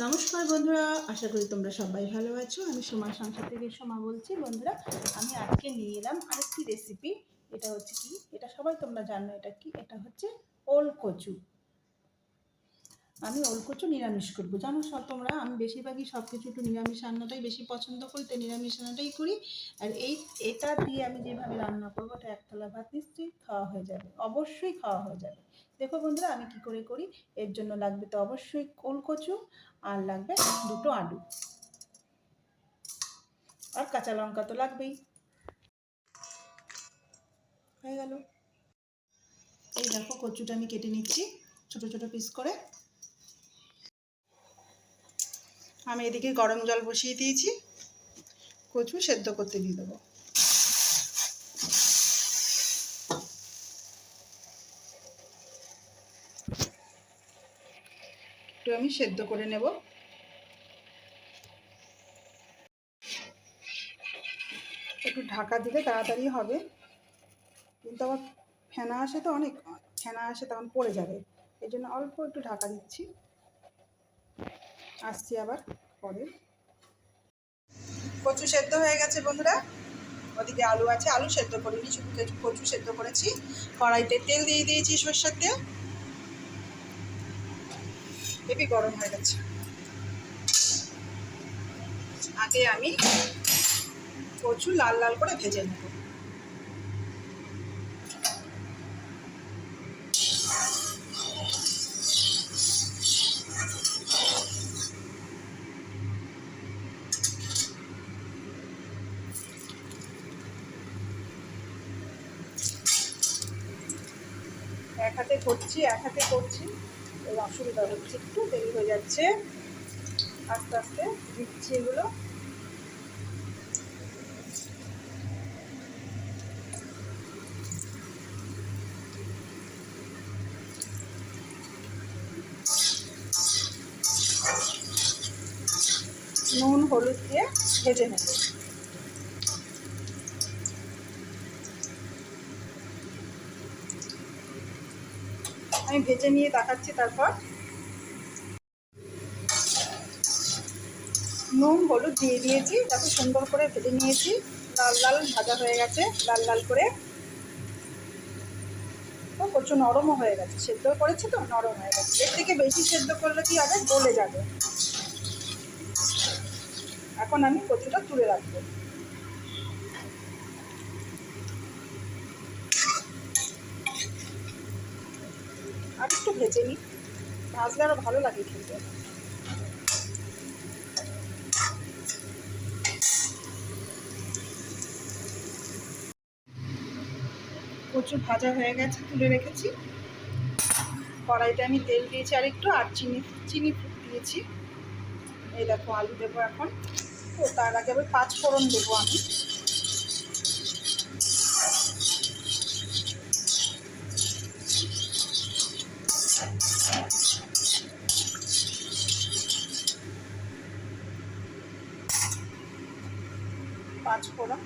নমস্কার বন্ধুরা, আশা করি তোমরা সবাই ভালো আছো। আমি সোমা সংসার থেকে সোমা বলছি। বন্ধুরা, আমি আজকে নিয়ে এলাম আরেকটি রেসিপি এটা হচ্ছে কি? এটা সবাই তোমরা জানো এটা কি? এটা হচ্ছে ওল কচু আমি ওল কচু নিরামিষ করব। জানো সব তোমরা, আমি বেশিরভাগই সব কিছু একটু নিরামিষ রান্নাটাই বেশি পছন্দ করি, তাই নিরামিষ রান্নাটাই করি। আর এই, এটা দিয়ে আমি যেভাবে রান্না করব এটা একতলা ভাত নিশ্চয়ই খাওয়া হয়ে যাবে। অবশ্যই খাওয়া হয়ে যাবে। দেখো বন্ধুরা, আমি কি করে করি? এর জন্য লাগবে তো অবশ্যই ওল কচু আর লাগবে দুটো আলু। আর কাঁচা লঙ্কা তো লাগবেই। হয়ে গেল। এই দেখো কচুটা আমি কেটে নিচ্ছি ছোট ছোট পিস করে। আমি এদিকে গরম জল বসিয়ে দিয়েছি। কচু সেদ্ধ করতে দিয়ে দেবো। আমি সেদ্ধ করে নেব। একটু ঢাকা দিলে তাড়াতাড়ি হবে। কিন্তু আবার ফেনা আসে তো অনেক, ফেনা আসে তখন পড়ে যাবে। এই জন্য অল্প একটু ঢাকা দিচ্ছি। আসছি আবার পরে। কচু সেদ্ধ হয়ে গেছে বন্ধুরা। ওদিকে আলু আছে, আলু সেদ্ধ করিনি কচু সেদ্ধ করেছি। কড়াইতে তেল দিয়ে দিয়েছি সর্ষের তেল। হেবি গরম হয়ে গেছে। আগে আমি কচু লাল লাল করে ভেজে নেব। এক হাতে করছি, এক হাতে করছি। এই অসুবিধা হচ্ছে একটু দেরি হয়ে যাচ্ছে। আস্তে আস্তে দিচ্ছি এগুলো। নুন, হলুদ দিয়ে ভেজে নেব। আমি ভেজে নিয়ে দেখাচ্ছি তারপর। নুন, হলুদ দিয়ে দিয়েছি তাতে সুন্দর করে ভেজে নিয়েছি। লাল লাল ভাজা হয়ে গেছে, লাল লাল করে। প্রচুর নরমও হয়ে গেছে। সেদ্ধ করেছি তো, নরম হয়ে গেছে। এর থেকে বেশি সেদ্ধ করলে কি হবে? গলে যাবে। এখন আমি কচুটা তুলে রাখব আর একটু ভেজে নিই। ভাজলে আরও ভালো লাগে খেতে। কচু ভাজা হয়ে গেছে, তুলে রেখেছি। কড়াইতে আমি তেল দিয়েছি আর একটু, আর চিনি চিনি দিয়েছি। এই দেখো, আলু দেবো এখন। তো তার আগে আবার পাঁচ ফোড়ন দেবো আমি। পাঁচ ফোড়ন।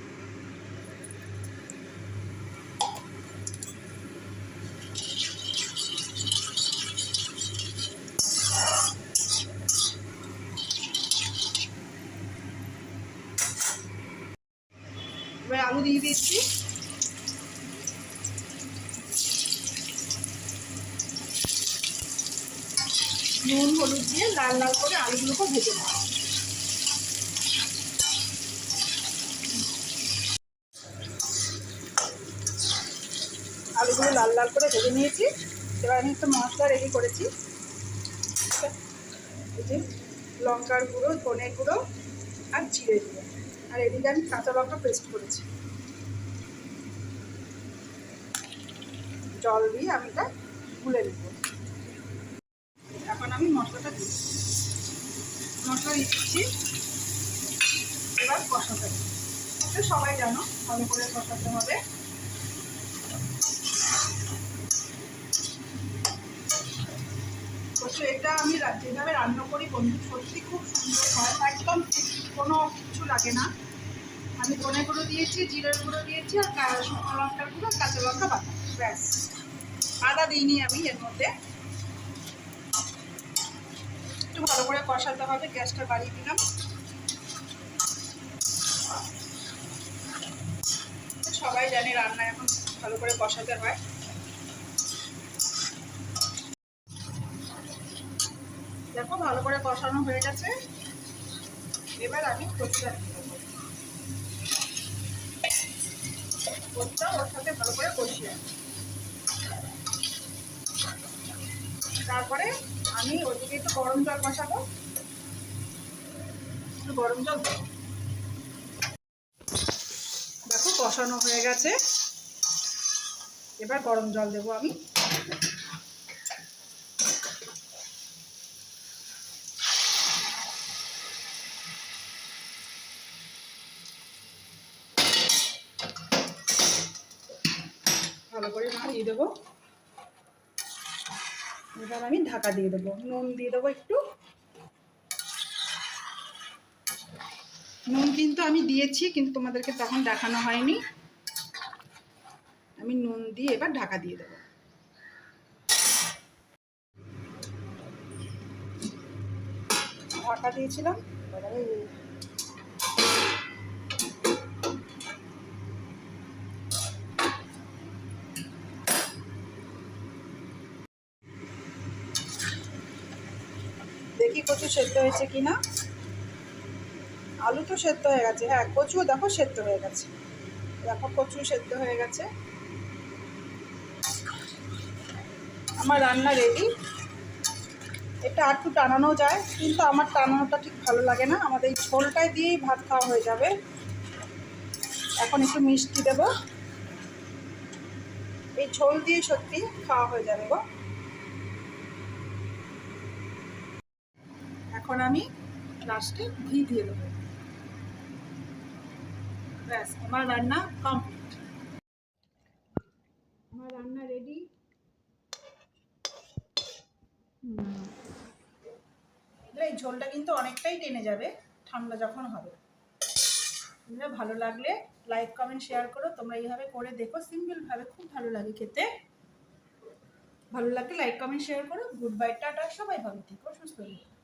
এবার আলু দিয়ে দিচ্ছি। নুন, হলুদ দিয়ে লাল লাল করে আলুগুলোকে ভেজে নেব। আলুগুলো লাল লাল করে ভেজে নিয়েছি। এবার আমি একটা মশলা রেডি করেছি। লঙ্কার গুঁড়ো ধনে গুঁড়ো আর জিরে গুঁড়ো। আর এদিকে আমি কাঁচা লঙ্কা পেস্ট করেছি। জল দিয়ে আমি এটা গুলে নেব। এখন আমি মশলাটা দিই মশলা দিচ্ছি। এবার কষাতে। সবাই জানো, ভালো করে কষাতে হবে। অবশ্য এটা আমি যেভাবে রান্না করি, বন্ধু। সত্যি খুব সুন্দর হয়। একদম কোনো কিছু লাগে না। আমি ধনে গুঁড়ো দিয়েছি, জিরের গুঁড়ো দিয়েছি, আর শুকনো লঙ্কার গুঁড়ো, কাঁচা লঙ্কা বাটা। ব্যাস। আদা দিইনি আমি এর মধ্যে। একটু ভালো করে কষাতে হবে, গ্যাসটা বাড়িয়ে দিলাম। সবাই জানে রান্না এখন ভালো করে কষাতে হয় দেখো ভালো করে কষানো হয়ে গেছে। এবার আমি কচুটা কচুটা ওর সাথে ভালো করে কষিয়ে তারপরে আমি ওদিকে একটু গরম জল বসাবো একটু গরম জল দেবো। দেখো কষানো হয়ে গেছে। এবার গরম জল দেবো আমি। ভালো করে মাখিয়ে দেবো। এবার আমি ঢাকা দিয়ে দেবো। নুন দিয়ে দেবো একটু। নুন কিন্তু আমি দিয়েছি, কিন্তু তোমাদেরকে তখন দেখানো হয়নি। আমি নুন দিয়ে এবার ঢাকা দিয়ে দেবো। ঢাকা দিয়েছিলাম। দেখি কচু সেদ্ধ হয়েছে কিনা? আলু তো সেদ্ধ হয়ে গেছে। হ্যাঁ কচুও দেখো সেদ্ধ হয়ে গেছে। দেখো কচু সেদ্ধ হয়ে গেছে। আমার রান্না রেডি এটা একটু টানানো যায়, কিন্তু আমার টানানোটা ঠিক ভালো লাগে না। আমাদের এই ঝোলটাই দিয়েই ভাত খাওয়া হয়ে যাবে। এখন একটু মিষ্টি দেব। এই ঝোল দিয়ে সত্যি খাওয়া হয়ে যাবে গো। এখন আমি লাস্টে ঘি দিয়ে দেবো। ব্যাস আমার রান্না কমপ্লিট আমার রান্না রেডি এই ঝোলটা কিন্তু অনেকটাই টেনে যাবে ঠান্ডা যখন হবে। তোমরা ভালো লাগলে লাইক কমেন্ট শেয়ার করো। তোমরা এইভাবে করে দেখো সিম্পলভাবে খুব ভালো লাগে খেতে। ভালো লাগলে লাইক কমেন্ট শেয়ার করো। Goodbye tata. সবাই ভালো থেকো সুস্থ থেকো।